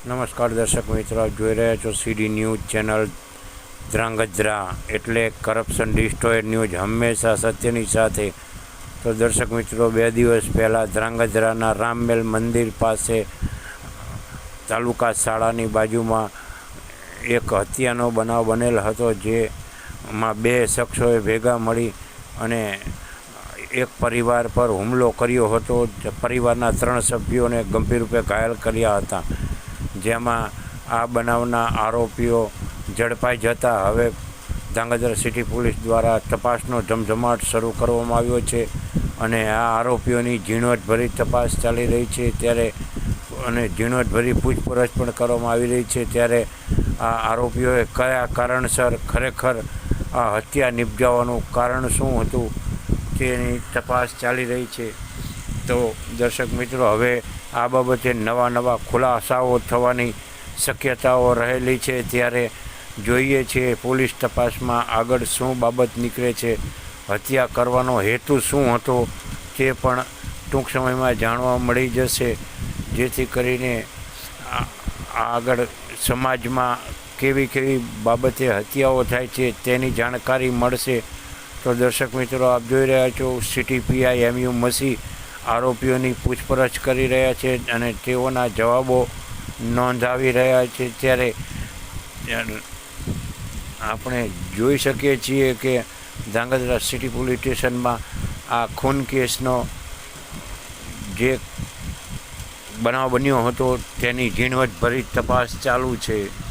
નમસ્કાર દર્શક મિત્રો જોઈ રહ્યા છો સીડી ન્યૂઝ ચેનલ ધ્રાંગધ્રા. એટલે કરપ્શન ડિસ્ટ્રોયર ન્યૂઝ હંમેશા સત્યની સાથે. તો દર્શક મિત્રો, બે દિવસ પહેલાં ધ્રાંગધ્રાના રામમેલ મંદિર પાસે તાલુકા શાળાની બાજુમાં એક હત્યાનો બનાવ બનેલ હતો, જેમાં બે શખ્સોએ ભેગા મળી અને એક પરિવાર પર હુમલો કર્યો હતો. પરિવારના ત્રણ સભ્યોને ગંભીર રૂપે ઘાયલ કર્યા હતા. જેમાં આ બનાવના આરોપીઓ ઝડપાઈ જતા હવે ધાંગધ્રા સિટી પોલીસ દ્વારા તપાસનો ધમધમાટ શરૂ કરવામાં આવ્યો છે અને આ આરોપીઓની ઝીણવટભરી તપાસ ચાલી રહી છે ત્યારે અને ઝીણવટભરી પૂછપરછ પણ કરવામાં આવી રહી છે ત્યારે આ આરોપીઓએ કયા કારણસર ખરેખર આ હત્યા નિપજાવવાનું કારણ શું હતું તેની તપાસ ચાલી રહી છે. તો દર્શક મિત્રો, હવે આ બાબતે નવા નવા ખુલાસાઓ થવાની શક્યતાઓ રહેલી છે. ત્યારે જોઈએ છીએ પોલીસ તપાસમાં આગળ શું બાબત નીકળે છે, હત્યા કરવાનો હેતુ શું હતો, તે પણ ટૂંક સમયમાં જાણવા મળી જશે. જેથી કરીને આગળ સમાજમાં કેવી કેવી બાબતે હત્યાઓ થાય છે તેની જાણકારી મળશે. તો દર્શક મિત્રો, આપ જોઈ રહ્યા છો, સિટી પીઆઈ એમયુ મસી આરોપીઓની પૂછપરછ કરી રહ્યા છે અને તેઓના જવાબો નોંધાવી રહ્યા છે. ત્યારે આપણે જોઈ શકીએ છીએ કે ધ્રાંગધ્રા સિટી પોલીસ સ્ટેશનમાં આ ખૂન કેસનો જે બનાવ બન્યો હતો તેની ઝીણવટભરી તપાસ ચાલુ છે.